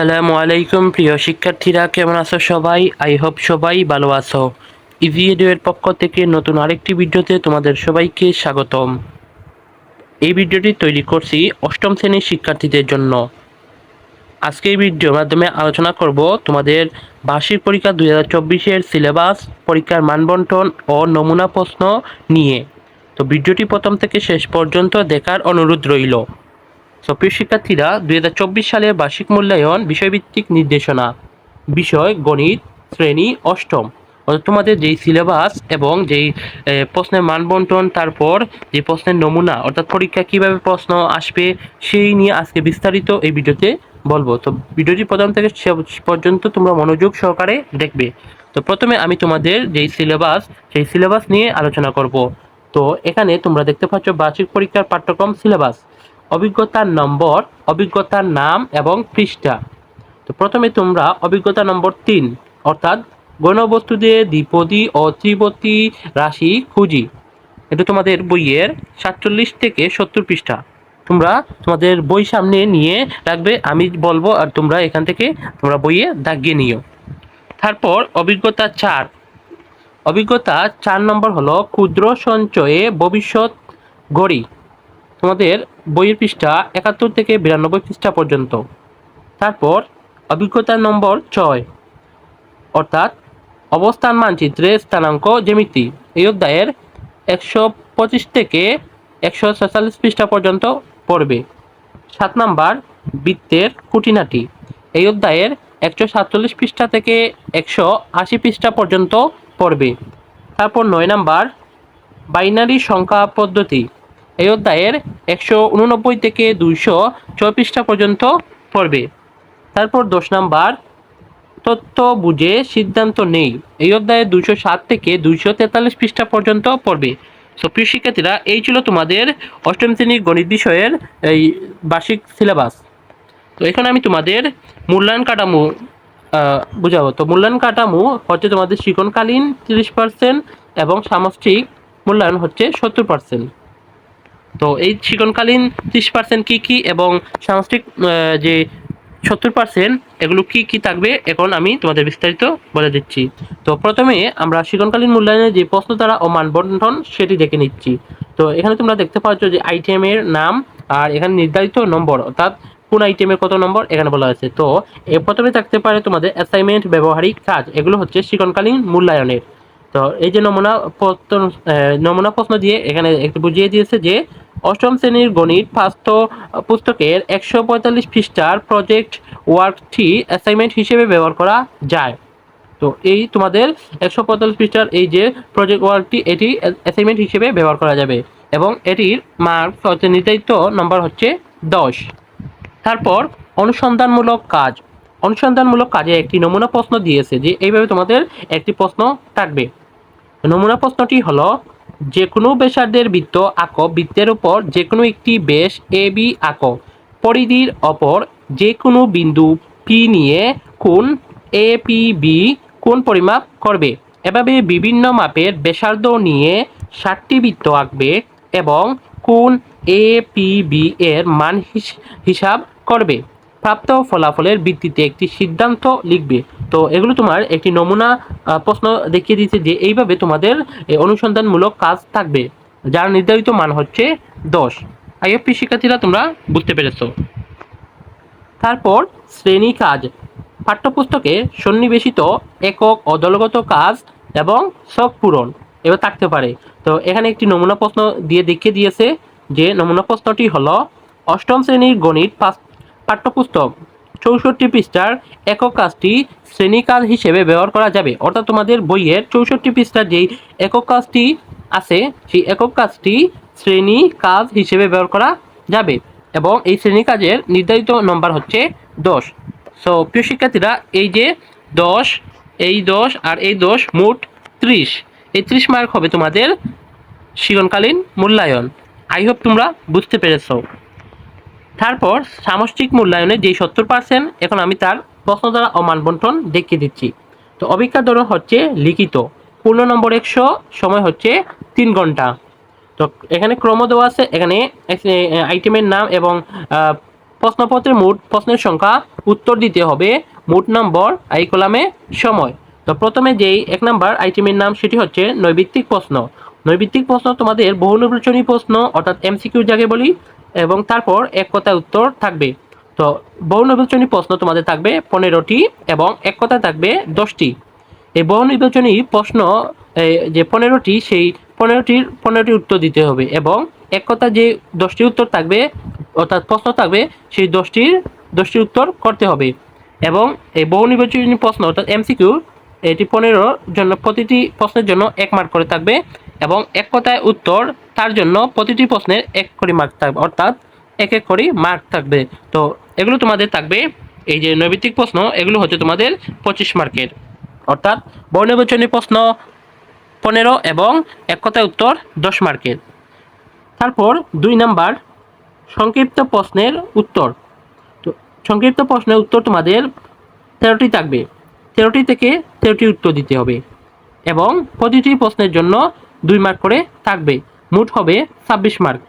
আসসালামু আলাইকুম, প্রিয় শিক্ষার্থীরা, কেমন আছো সবাই? আই হোপ সবাই ভালো আছো। ইভি এর পক্ষ থেকে নতুন আরেকটি ভিডিওতে তোমাদের সবাইকে স্বাগতম। এই ভিডিওটি তৈরি করছি অষ্টম শ্রেণির শিক্ষার্থীদের জন্য। আজকে এই ভিডিওর মাধ্যমে আলোচনা করব তোমাদের বার্ষিক পরীক্ষা দুই হাজার চব্বিশের সিলেবাস, পরীক্ষার মানবন্টন ও নমুনা প্রশ্ন নিয়ে। তো ভিডিওটি প্রথম থেকে শেষ পর্যন্ত দেখার অনুরোধ রইল। তো প্রিয় শিক্ষার্থীরা, দুই হাজার চব্বিশ সালের বার্ষিক মূল্যায়ন বিষয়ভিত্তিক নির্দেশনা। বিষয় গণিত, শ্রেণি, অষ্টম। অর্থাৎ তোমাদের যেই সিলেবাস এবং যেই প্রশ্নের মানবন্টন তারপর যে প্রশ্নের নমুনা, অর্থাৎ পরীক্ষা কীভাবে প্রশ্ন আসবে, সেই নিয়ে আজকে বিস্তারিত এই ভিডিওতে বলব। তো ভিডিওটি প্রথম থেকে পর্যন্ত তোমরা মনোযোগ সহকারে দেখবে। তো প্রথমে আমি তোমাদের যেই সিলেবাস সেই সিলেবাস নিয়ে আলোচনা করব। তো এখানে তোমরা দেখতে পাচ্ছ বার্ষিক পরীক্ষার পাঠ্যক্রম সিলেবাস অভিজ্ঞতার নম্বর, অভিজ্ঞতার নাম এবং পৃষ্ঠা। তো প্রথমে তোমরা অভিজ্ঞতা নম্বর তিন, অর্থাৎ গণবস্তু দিয়ে দ্বিপদী ও ত্রিপদী রাশি খুঁজি। এটা তোমাদের বইয়ের সাতচল্লিশ থেকে সত্তর পৃষ্ঠা। তোমরা তোমাদের বই সামনে নিয়ে রাখবে, আমি বলব আর তোমরা এখান থেকে তোমরা বইয়ে দাগিয়ে নিও। তারপর অভিজ্ঞতা চার। অভিজ্ঞতা চার নম্বর হলো ক্ষুদ্র সঞ্চয়ে ভবিষ্যৎ গড়ি। তোমাদের বইয়ের পৃষ্ঠা একাত্তর থেকে বিরানব্বই পৃষ্ঠা পর্যন্ত। তারপর অভিজ্ঞতা নম্বর ছয়, অর্থাৎ অবস্থান মানচিত্রে স্থানাঙ্ক জ্যামিতি। এই অধ্যায়ের একশো পঁচিশ থেকে একশো ছয়চল্লিশ পৃষ্ঠা পর্যন্ত পড়বে। সাত নাম্বার, বৃত্তের খুঁটিনাটি। এই অধ্যায়ের একশো সাতচল্লিশ পৃষ্ঠা থেকে একশো আশি পৃষ্ঠা পর্যন্ত পড়বে। তারপর নয় নাম্বার, বাইনারি সংখ্যা পদ্ধতি। এই অধ্যায়ের একশো উননব্বই থেকে দুইশো পৃষ্ঠা পর্যন্ত পড়বে। তারপর দশ নাম্বার তথ্য বুঝে সিদ্ধান্ত নেই। এই অধ্যায়ে দুশো সাত থেকে দুইশো তেতাল্লিশ পৃষ্ঠা পর্যন্ত পড়বে। সো প্রিয় শিক্ষার্থীরা, এই ছিল তোমাদের অষ্টম শ্রেণির গণিত বিষয়ের এই বার্ষিক সিলেবাস তো, এখানে আমি তোমাদের মূল্যায়ন কাঠামো বুঝাবো। তো, মূল্যায়ন কাঠামো হচ্ছে তোমাদের শিকনকালীন তিরিশ পার্সেন্ট এবং সামষ্টিক মূল্যায়ন হচ্ছে সত্তর পার্সেন্ট তো এই শিকনকালীন ত্রিশ পার্সেন্ট কী কী এবং আহ, যে সত্তর পার্সেন্ট এগুলো কি কি থাকবে এখন আমি তোমাদের বিস্তারিত বলে দিচ্ছি। তো প্রথমে আমরা শিকনকালীন মূল্যায়নের যে প্রশ্ন দ্বারা ও মানবন্ধন সেটি দেখে নিচ্ছি। তো এখানে তোমরা দেখতে পাচ্ছ যে আইটেমের নাম আর এখানে নির্ধারিত নম্বর অর্থাৎ কোন আইটেমের কত নম্বর এখানে বলা হয়েছে। তো প্রথমে থাকতে পারে তোমাদের অ্যাসাইনমেন্ট ব্যবহারিক কাজ এগুলো হচ্ছে শিকনকালীন মূল্যায়নের। তো এই যে নমুনা প্রশ্ন নমুনা প্রশ্ন দিয়ে এখানে একটু বুঝিয়ে দিয়েছে যে অষ্টম শ্রেণির গণিত পাঠ্য পুস্তকের একশো পঁয়তাল্লিশ পৃষ্ঠার প্রজেক্ট ওয়ার্কটি অ্যাসাইনমেন্ট হিসেবে ব্যবহার করা যায়। তো এই তোমাদের একশো পঁয়তাল্লিশ পৃষ্ঠার এই যে প্রজেক্ট ওয়ার্কটি এটি অ্যাসাইনমেন্ট হিসেবে ব্যবহার করা যাবে এবং এটির মার্ক হচ্ছে নির্ধারিত নম্বর হচ্ছে দশ। তারপর অনুসন্ধানমূলক কাজ। অনুসন্ধানমূলক কাজে একটি নমুনা প্রশ্ন দিয়েছে যে এইভাবে তোমাদের একটি প্রশ্ন থাকবে। নমুনা প্রশ্নটি হলো যে কোনো বৃত্ত আঁকো, বৃত্তের উপর যে কোনো একটি বেশ এ, বি আঁকো। পরিধির অপর যে কোনো বিন্দু পি নিয়ে কোন এ পি বি কোন পরিমাপ করবে। এভাবে বিভিন্ন মাপের ব্যাসার্ধ নিয়ে ষাটটি বৃত্ত আঁকবে এবং কোন এ পি বি এর মান হিস- হিসাব করবে। প্রাপ্ত ফলাফলের ভিত্তিতে একটি সিদ্ধান্ত লিখবে। তো এগুলো তোমার একটি নমুনা প্রশ্ন দেখিয়ে দিচ্ছে যে এইভাবে তোমাদের অনুসন্ধানমূলক কাজ থাকবে, যার নির্ধারিত মান হচ্ছে দশ। আইএফপি শিক্ষার্থীরা তোমরা বুঝতে পেরেছ। তারপর শ্রেণি কাজ। পাঠ্যপুস্তকে সন্নিবেশিত একক ও দলগত কাজ এবং শখ পূরণ, এবার থাকতে পারে। তো এখানে একটি নমুনা প্রশ্ন দিয়ে দেখিয়ে দিয়েছে যে নমুনা প্রশ্নটি হলো, অষ্টম শ্রেণির গণিত পাস- পাঠ্যপুস্তক। চৌষট্টি পৃষ্ঠার একক কাজটি শ্রেণি কাজ হিসেবে ব্যবহার করা যাবে। অর্থাৎ তোমাদের বইয়ের চৌষট্টি পৃষ্ঠার যেই একক কাজটি আছে, সেই একক কাজটি শ্রেণি কাজ হিসেবে ব্যবহার করা যাবে এবং এই শ্রেণি কাজের নির্ধারিত নম্বর হচ্ছে দশ। সো প্রিয় শিক্ষার্থীরা, এই যে দশ, এই দশ আর এই দশ মোট ত্রিশ। এই ত্রিশ মার্ক হবে তোমাদের শিরণকালীন মূল্যায়ন। আই হোপ তোমরা বুঝতে পেরেছ। তারপর সামষ্টিক মূল্যায়নে যেই সত্তর পার্সেন্ট এখন আমি তার প্রশ্ন দ্বারা অমান বন্টন দেখিয়ে দিচ্ছি। তো অভিজ্ঞতা ধরন হচ্ছে লিখিত। পূর্ণ নম্বর একশো, সময় হচ্ছে তিন ঘণ্টা। তো এখানে ক্রম দেওয়া আছে, এখানে আইটেমের নাম এবং প্রশ্নপত্রের মোট, প্রশ্নের সংখ্যা উত্তর দিতে হবে মোট নম্বর এই কলামে সময়। তো প্রথমে যেই এক নম্বর আইটেমের নাম, সেটি হচ্ছে নৈবিত্তিক প্রশ্ন। নৈবিত্তিক প্রশ্ন তোমাদের বহু নির্বাচনী প্রশ্ন, অর্থাৎ এমসিকিউ যাকে বলি, এবং তারপর এক কথায় উত্তর থাকবে। তো বহু নির্বাচনী প্রশ্ন তোমাদের থাকবে পনেরোটি এবং এক কথায় থাকবে দশটি। এই বহু নির্বাচনী প্রশ্ন যে পনেরোটি, সেই পনেরোটির, পনেরোটি উত্তর দিতে হবে এবং এক কথা যে দশটি উত্তর থাকবে, অর্থাৎ প্রশ্ন থাকবে, সেই দশটির দশটির উত্তর করতে হবে। এবং এই বহু নির্বাচনী প্রশ্ন, অর্থাৎ এমসিকিউ এটি পনেরোর জন্য, প্রতিটি প্রশ্নের জন্য এক মার্ক করে থাকবে। এবং এক কথায় উত্তর, তার জন্য প্রতিটি প্রশ্নের এক করে মার্ক থাকবে অর্থাৎ এক এক করে মার্ক থাকবে। তো এগুলো তোমাদের থাকবে, এই যে নৈবিত্তিক প্রশ্ন, এগুলো হচ্ছে তোমাদের পঁচিশ মার্কের অর্থাৎ বর্ণবিচনী প্রশ্ন পনেরো এবং এক কথায় উত্তর দশ মার্কের তারপর দুই নাম্বার, সংক্ষিপ্ত প্রশ্নের উত্তর। তো সংক্ষিপ্ত প্রশ্নের উত্তর তোমাদের তেরোটি থাকবে। তেরোটি থেকে তেরোটি উত্তর দিতে হবে। এবং প্রতিটি প্রশ্নের জন্য দুই মার্ক করে থাকবে। মোট হবে ছাব্বিশ মার্ক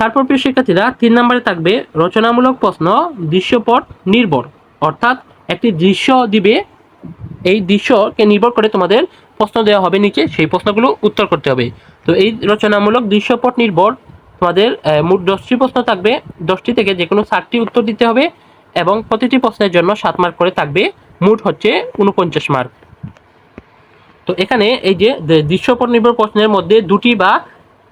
তারপর প্রিয় শিক্ষার্থীরা, তিন নম্বরে থাকবে রচনামূলক প্রশ্ন, দৃশ্যপট নির্ভর। অর্থাৎ একটি দৃশ্য দিবে, এই দৃশ্যকে নির্ভর করে তোমাদের প্রশ্ন দেওয়া হবে নিচে, সেই প্রশ্নগুলো উত্তর করতে হবে। তো এই রচনামূলক দৃশ্যপট নির্ভর, তোমাদের মোট দশটি প্রশ্ন থাকবে। দশটি থেকে যে কোনো ষাটটি উত্তর দিতে হবে এবং প্রতিটি প্রশ্নের জন্য সাত মার্ক করে থাকবে। মোট হচ্ছে উনপঞ্চাশ মার্ক তো এখানে এই যে দৃশ্যপট নির্ভর প্রশ্নের মধ্যে দুটি বা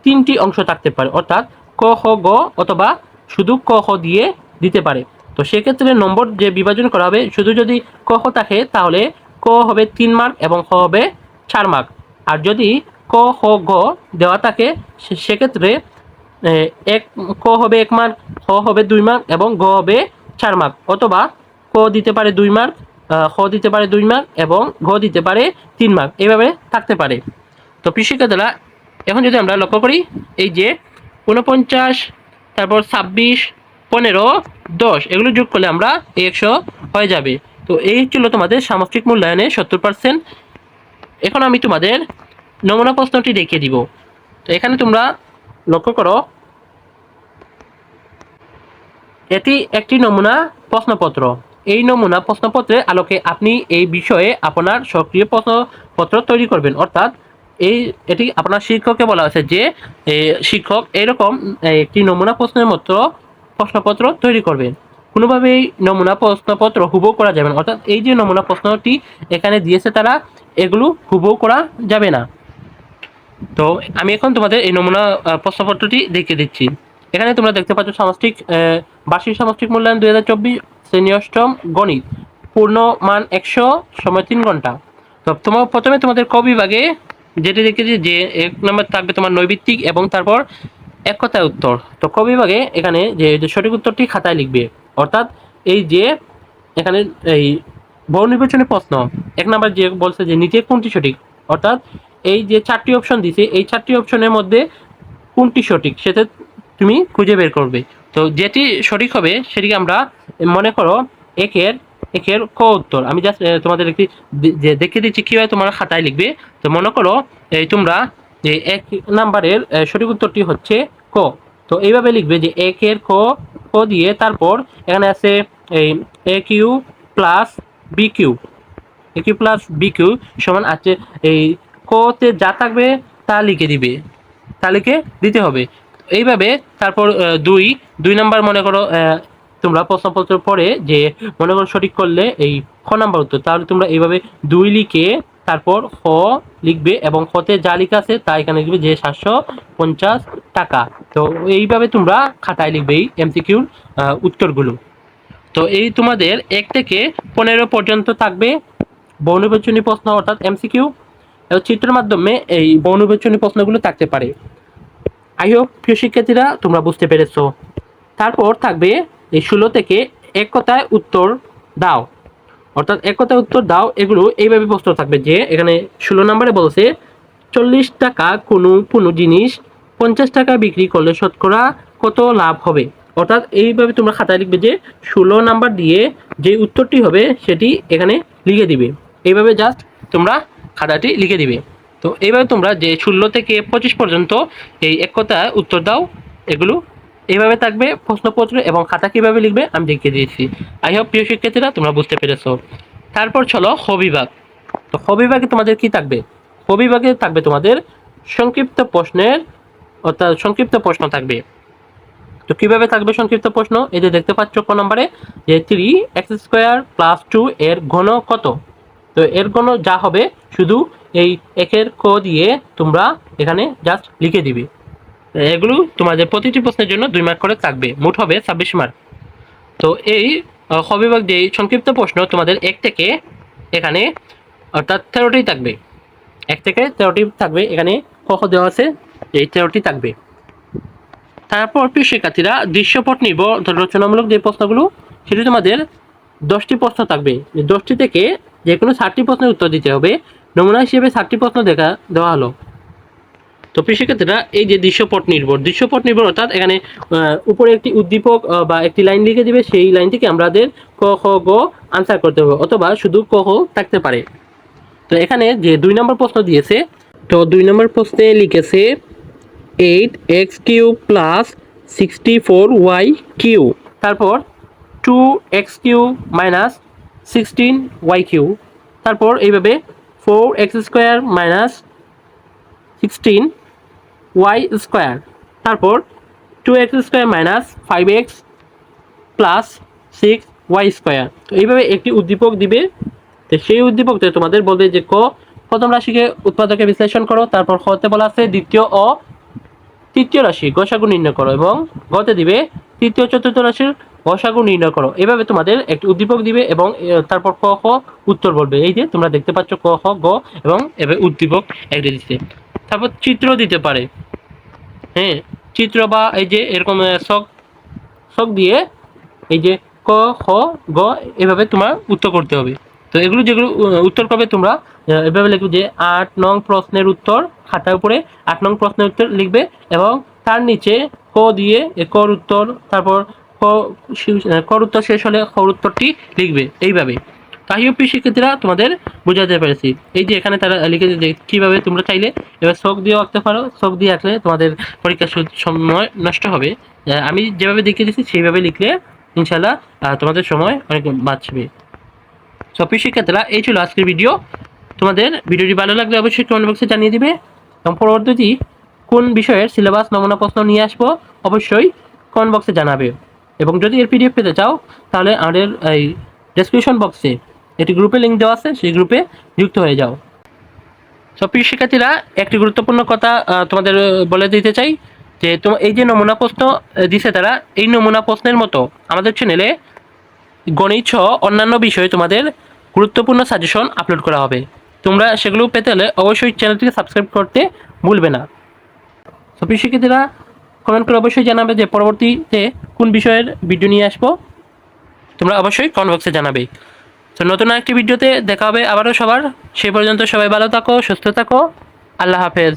তিনটি অংশ থাকতে পারে, অর্থাৎ ক খ গ অথবা শুধু ক খ দিয়ে দিতে পারে। তো সেক্ষেত্রে নম্বর যে বিভাজন করা হবে, শুধু যদি ক খ থাকে তাহলে ক হবে তিন মার্ক এবং খ হবে চার মার্ক আর যদি ক খ গ দেওয়া থাকে সেক্ষেত্রে এক, ক হবে এক মার্ক হ হবে দুই মার্ক এবং গ হবে চার মার্ক অথবা ক দিতে পারে দুই মার্ক খ দিতে পারে দুই মার্ক এবং ঘ দিতে পারে তিন মার্ক। এইভাবে থাকতে পারে। তো কৃষিকাদেরা এখন যদি আমরা লক্ষ্য করি, এই যে ঊনপঞ্চাশ, তারপর ছাব্বিশ, পনেরো, দশ, এগুলো যোগ করলে আমরা একশো হয়ে যাবে। তো এই ছিল তোমাদের সামষ্টিক মূল্যায়নে সত্তর পার্সেন্ট এখন আমি তোমাদের নমুনা প্রশ্নটি দেখিয়ে দিব। তো এখানে তোমরা লক্ষ্য করো, এটি একটি নমুনা প্রশ্নপত্র। এই নমুনা প্রশ্নপত্রের আলোকে আপনি এই বিষয়ে আপনার সক্রিয় প্রশ্নপত্র তৈরি করবেন। অর্থাৎ এই, এটি আপনার শিক্ষককে বলা হয়েছে যে শিক্ষক এরকম একটি নমুনা প্রশ্নের মতো প্রশ্নপত্র তৈরি করবেন কোনোভাবেই নমুনা প্রশ্নপত্র হুবহু করা যাবে না। অর্থাৎ এই যে নমুনা প্রশ্নটি এখানে দিয়েছে তারা, এগুলো হুবহু করা যাবে না। তো আমি এখন তোমাদের এই নমুনা প্রশ্নপত্রটি দেখিয়ে দিচ্ছি। এখানে তোমরা দেখতে পাচ্ছ সামষ্টিক বার্ষিক সামষ্টিক মূল্যায়ন দুই হাজার চব্বিশ শ্রেণি অষ্টম গণিত পূর্ণ মান একশো সময় তিন ঘণ্টা। তো তোমার প্রথমে তোমাদের ক বিভাগে যেটি দেখেছি যে এক নম্বর থাকবে তোমার নৈবিত্তিক এবং তারপর এক কথায় উত্তর। তো ক বিভাগে এখানে যে সঠিক উত্তরটি খাতায় লিখবে, অর্থাৎ এই যে এখানে এই বহু নির্বাচনী প্রশ্ন, এক নম্বর যে বলছে যে নিচে কোনটি সঠিক, অর্থাৎ এই যে চারটি অপশন দিছে, এই চারটি অপশনের মধ্যে কোনটি সঠিক, সেটা তুমি খুঁজে বের করবে। তো যেটি সঠিক হবে, সেটিকে আমরা মনে করো, একের একের ক উত্তর। আমি জাস্ট তোমাদের একটি দেখিয়ে দিচ্ছি কীভাবে তোমার খাতায় লিখবে। তো মনে করো এই তোমরা, যে এক নাম্বারের সঠিক উত্তরটি হচ্ছে ক। তো এইভাবে লিখবে যে একের ক ক দিয়ে তারপর এখানে আছে, এই A cube plus B cube. A cube plus B cube সমান আছে, এই কতে যা থাকবে তা লিখে দিবে। তা লিখে দিতে হবে। এইভাবে তারপর দুই দুই নাম্বার মনে করো তোমরা প্রশ্নপত্র পড়ে যে মনে করো সঠিক করলে এই খ নাম্বার উত্তর। তাহলে তোমরা এইভাবে দুই লিখে তারপর খ লিখবে এবং খতে যা লিখা আছে তা এখানে লিখবে যে সাতশো পঞ্চাশ টাকা। তো এইভাবে তোমরা খাতায় লিখবে এই এমসিকিউর উত্তরগুলো। তো এই তোমাদের এক থেকে পনেরো পর্যন্ত থাকবে বর্ণবিচনী প্রশ্ন অর্থাৎ এমসিকিউ। চিত্রের মাধ্যমে এই বর্ণবিচনী প্রশ্নগুলো থাকতে পারে। আই হোপ প্রিয় শিক্ষার্থীরা তোমরা বুঝতে পেরেছ। তারপর থাকবে এই ষোলো থেকে এক কথায় উত্তর দাও। অর্থাৎ এক কথায় উত্তর দাও, এগুলো এইভাবে প্রশ্ন থাকবে যে এখানে ষোলো নম্বরে বলছে, চল্লিশ টাকা কোনো কোনো জিনিস পঞ্চাশ টাকা বিক্রি করলে শতকরা কত লাভ হবে? অর্থাৎ এইভাবে তোমরা খাতায় লিখবে যে ষোলো নাম্বার দিয়ে যে উত্তরটি হবে সেটি এখানে লিখে দিবে। এইভাবে জাস্ট তোমরা খাতাটি লিখে দিবে। তো এইভাবে তোমরা যে ষোলো থেকে পঁচিশ পর্যন্ত এই এক কথায় উত্তর দাও, এগুলো এইভাবে থাকবে, প্রশ্নপত্র এবং খাতা কীভাবে লিখবে আমি দেখিয়ে দিয়েছি। আই হোপ প্রিয় শিক্ষার্থীরা তোমরা বুঝতে পেরেছ। তারপর চলো খ বিভাগ তো খ বিভাগে তোমাদের কি থাকবে? খ বিভাগে থাকবে তোমাদের সংক্ষিপ্ত প্রশ্নের, অর্থাৎ সংক্ষিপ্ত প্রশ্ন থাকবে। তো কীভাবে থাকবে সংক্ষিপ্ত প্রশ্ন? এই যে দেখতে পাচ্ছ কোন নম্বরে যে three x square plus two এর ঘন কত? তো এর ঘন যা হবে শুধু এই একের ক দিয়ে তোমরা এখানে জাস্ট লিখে দিবে। এগুলো তোমাদের প্রতিটি প্রশ্নের জন্য দুই মার্ক করে থাকবে। মোট হবে ছাব্বিশ মার্ক তো এই খ যে সংক্ষিপ্ত প্রশ্ন তোমাদের এক থেকে এখানে, অর্থাৎ তেরোটি থাকবে। এক থেকে তেরোটি থাকবে। এখানে ক খ দেওয়া আছে এই তেরোটি থাকবে। তারপর প্রিয় শিক্ষার্থীরা, দৃশ্যপট নির্ভর রচনামূলক যে প্রশ্নগুলো, সেটি তোমাদের দশটি প্রশ্ন থাকবে। দশটি থেকে যে কোনো ষাটটি প্রশ্নের উত্তর দিতে হবে। নমুনা হিসেবে ষাটটি প্রশ্ন দেখা, দেওয়া হলো। তো শিক্ষার্থীরা, এই যে দৃশ্যপট নির্ভর দৃশ্যপট নির্ভর অর্থাৎ এখানে উপরে একটি উদ্দীপক বা একটি লাইন লিখে দিবে, সেই লাইন থেকে আমাদের ক, খ, গ আনসার করতে হবে, অথবা শুধু ক খ থাকতে পারে। তো এখানে যে দুই নম্বর প্রশ্ন দিয়েছে, তো দুই নম্বর প্রশ্নে লিখেছে eight x cube plus sixty four y cube তারপর two x cube minus sixteen y cube তারপর এইভাবে four x square minus sixteen y square তারপর two x square minus five x plus six y square তো এইভাবে একটি উদ্দীপক দিবে। তো সেই উদ্দীপকতে তোমাদের বলবে যে ক, প্রথম রাশিকে উৎপাদকে বিশ্লেষণ করো, তারপর হতে বলা আছে দ্বিতীয় ও তৃতীয় রাশি, গসাগু নির্ণয় করো এবং গতে দিবে তৃতীয় চতুর্থ রাশির গসাগু নির্ণয় করো। এভাবে তোমাদের একটি উদ্দীপক দিবে এবং তারপর ক, খ উত্তর বলবে। এই যে তোমরা দেখতে পাচ্ছ ক, খ, গ এবং এভাবে উদ্দীপক একটি দিচ্ছে। তারপর চিত্র দিতে পারে। হ্যাঁ চিত্র বা এই যে এরকম শখ শখ দিয়ে এই যে ক, খ, গ এভাবে তোমার উত্তর করতে হবে। তো এগুলো যেগুলো উত্তর করবে তোমরা এভাবে লিখবে যে আট নং প্রশ্নের উত্তর খাতার উপরে আট নং প্রশ্নের উত্তর লিখবে এবং তার নিচে ক দিয়ে কর উত্তর, তারপর ক কর উত্তর শেষ হলে খর উত্তরটি লিখবে। এইভাবে। তাহিওপি শিক্ষার্থীরা তোমাদের বোঝাতে পেরেছি। এই যে এখানে তারা লিখেছে যে কীভাবে তোমরা চাইলে এবার শখ দিয়েও আঁকতে পারো শোক দিয়ে আঁকলে তোমাদের পরীক্ষার সময় নষ্ট হবে। আমি যেভাবে দেখিয়ে দিচ্ছি সেইভাবে লিখলে ইনশাল্লাহ তোমাদের সময় অনেক বাঁচবে। সব শিক্ষার্থীরা এই ছিল আজকের ভিডিও। তোমাদের ভিডিওটি ভালো লাগলে অবশ্যই কমেন্ট বক্সে জানিয়ে দিবে। এবং পরবর্তী কোন বিষয়ের সিলেবাস নমুনা প্রশ্ন নিয়ে আসব, অবশ্যই কমেন্ট বক্সে জানাবে। এবং যদি এর পিডিএফ পেতে চাও, তাহলে আমাদের এই ডেসক্রিপশন বক্সে একটি গ্রুপে লিঙ্ক দেওয়া আছে, সেই গ্রুপে যুক্ত হয়ে যাও। সব প্রিয় শিক্ষার্থীরা, একটি গুরুত্বপূর্ণ কথা তোমাদের বলে দিতে চাই যে তোমার এই যে নমুনা প্রশ্ন দিছে তারা, এই নমুনা প্রশ্নের মতো আমাদের চ্যানেলে গণিত সহ অন্যান্য বিষয়ে তোমাদের গুরুত্বপূর্ণ সাজেশন আপলোড করা হবে। তোমরা সেগুলো পেতে হলে অবশ্যই চ্যানেলটিকে সাবস্ক্রাইব করতে ভুলবে না। সব প্রিয় শিক্ষার্থীরা কমেন্ট করে অবশ্যই জানাবে যে পরবর্তীতে কোন বিষয়ের ভিডিও নিয়ে আসব। তোমরা অবশ্যই কমেন্ট বক্সে জানাবে। তো নতুন একটি ভিডিওতে দেখা হবে আবারও সবার। সেই পর্যন্ত সবাই ভালো থাকো, সুস্থ থাকো। আল্লাহ হাফেজ।